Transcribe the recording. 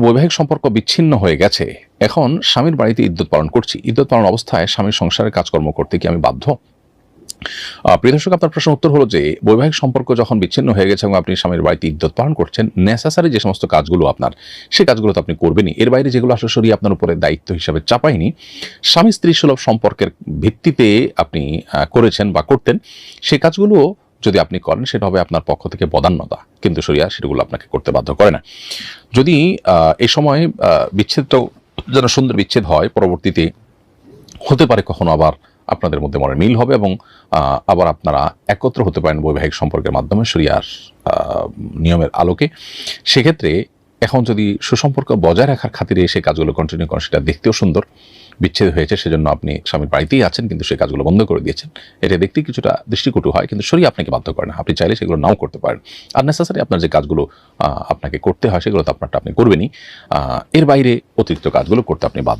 বৈবাহিক সম্পর্ক বিচ্ছিন্ন হয়ে গেছে। এখন স্বামীর বাড়িতে ইদ্যুৎ পালন করছি। ইদ্যুৎ পালন অবস্থায় স্বামীর সংসারের কাজকর্ম করতে কি আমি বাধ্য? আহ, প্রিয় দর্শক আপনার প্রশ্ন উত্তর হলো যে বৈবাহিক সম্পর্ক যখন বিচ্ছিন্ন হয়ে গেছে এবং আপনি স্বামীর বাড়িতে ইদ্যুৎ পালন করছেন নেসেসারি যে সমস্ত কাজগুলো আপনার সে কাজগুলো তো আপনি করবেনই। এর বাইরে যেগুলো আসলে আপনার উপরে দায়িত্ব হিসাবে চাপায়নি স্বামী স্ত্রী সুলভ সম্পর্কের ভিত্তিতে আপনি করেছেন বা করতেন সে কাজগুলো যদি আপনি করেন, সেটা হবে আপনার পক্ষ থেকে বদান্যতা। কিন্তু সরিয়া সেগুলো আপনাকে করতে বাধ্য করে না। যদি এই সময় বিচ্ছেদ বিচ্ছেদটাও যেন সুন্দর বিচ্ছেদ হয়, পরবর্তীতে হতে পারে কখনো আবার আপনাদের মধ্যে মনে মিল হবে এবং আবার আপনারা একত্র হতে পারেন বৈবাহিক সম্পর্কের মাধ্যমে শরিয়ার নিয়মের আলোকে। সেক্ষেত্রে এখন যদি সুসম্পর্ক বজায় রাখার খাতিরে সেই কাজগুলো কন্টিনিউ করেন, সেটা দেখতেও সুন্দর, বিচ্ছেদ হয়েছে, সেজন্য আপনি স্বামীর বাড়িতেই আছেন, কিন্তু সেই কাজগুলো বন্ধ করে দিয়েছেন। এটা দেখতে কিছুটা দৃষ্টিকটু হয়, কিন্তু শরীর আপনাকে বাধ্য করে না। আপনি চাইলে সেগুলো নাও করতে পারেন। আর নেসেসারি আপনার যে কাজগুলো আপনাকে করতে হয়, সেগুলো তো আপনারটা আপনি করবেনই। এর বাইরে অতিরিক্ত কাজগুলো করতে আপনি বাধ্য